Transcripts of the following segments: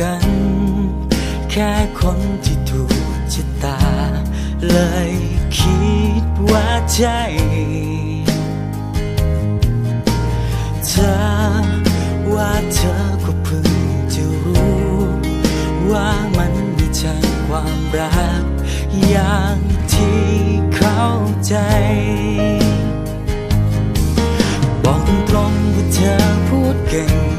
กัน แค่คนที่ถูกชะตา เลยคิดว่าใช่เธอว่าเธอก็เพิ่งจะรู้ ว่ามันไม่ใช่ความรัก อย่างที่เข้าใจบอกตรงๆว่าเธอพูดเก่ง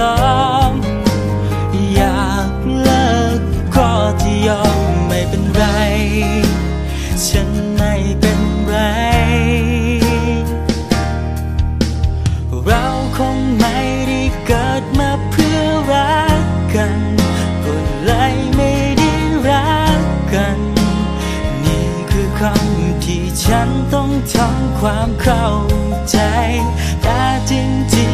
ล้อม อยากเลิกก็จะยอมไม่เป็นไร ฉันไม่เป็นไร เราคงไม่ได้เกิดมาเพื่อรักกันก็เลยไม่ได้รักกัน นี่คือคำที่ฉันต้องทำความเข้าใจแต่จริงๆ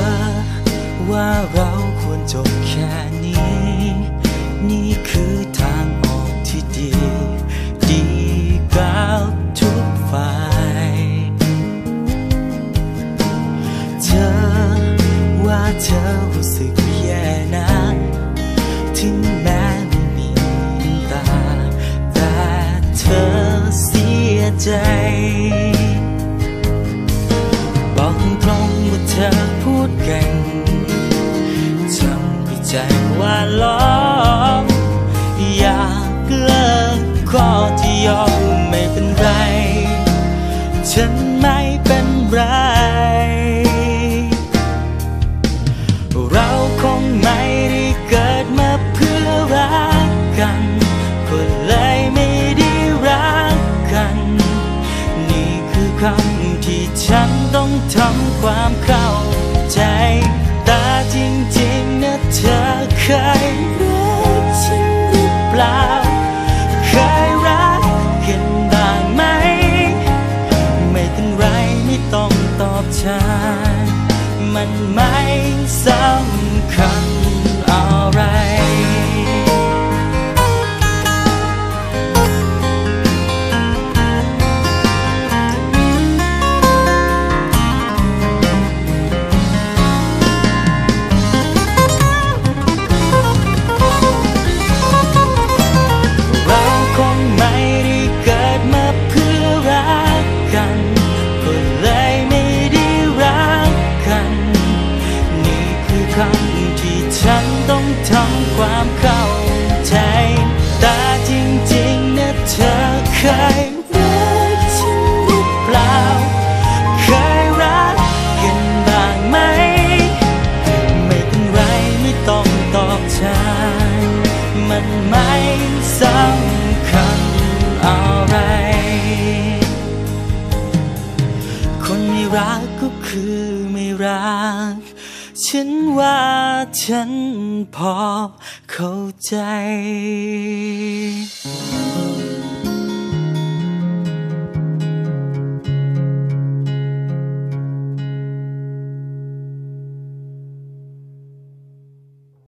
อ ว่าเราควรจบแค่นี้ นี่คือทางออกที่ดี ดีกับทุกฝ่าย เธอว่าเธอรู้สึกแย่นะถึงแม้ไม่มีตา แต่เธอเสียใจ ธอพูดเก่งจำเข้ใจว่าล้อมอยากเลิกก็ที่ยอมไม่เป็นไร ฉันไม่เป็นไร เราคงไม่ได้เกิดมาเพื่อรักกันก็เลยไม่ได้รักกัน นี่คือคำที่ฉัน ทำความเข้าใจ ตาจริงๆนะเธอเคยรักฉันหรือเปล่า เคยรักกันบ้างไหม ไม่เป็นไรไม่ต้องตอบฉันมันไม่สำคัญ คื ฉันว่าฉันพอเข้าใจ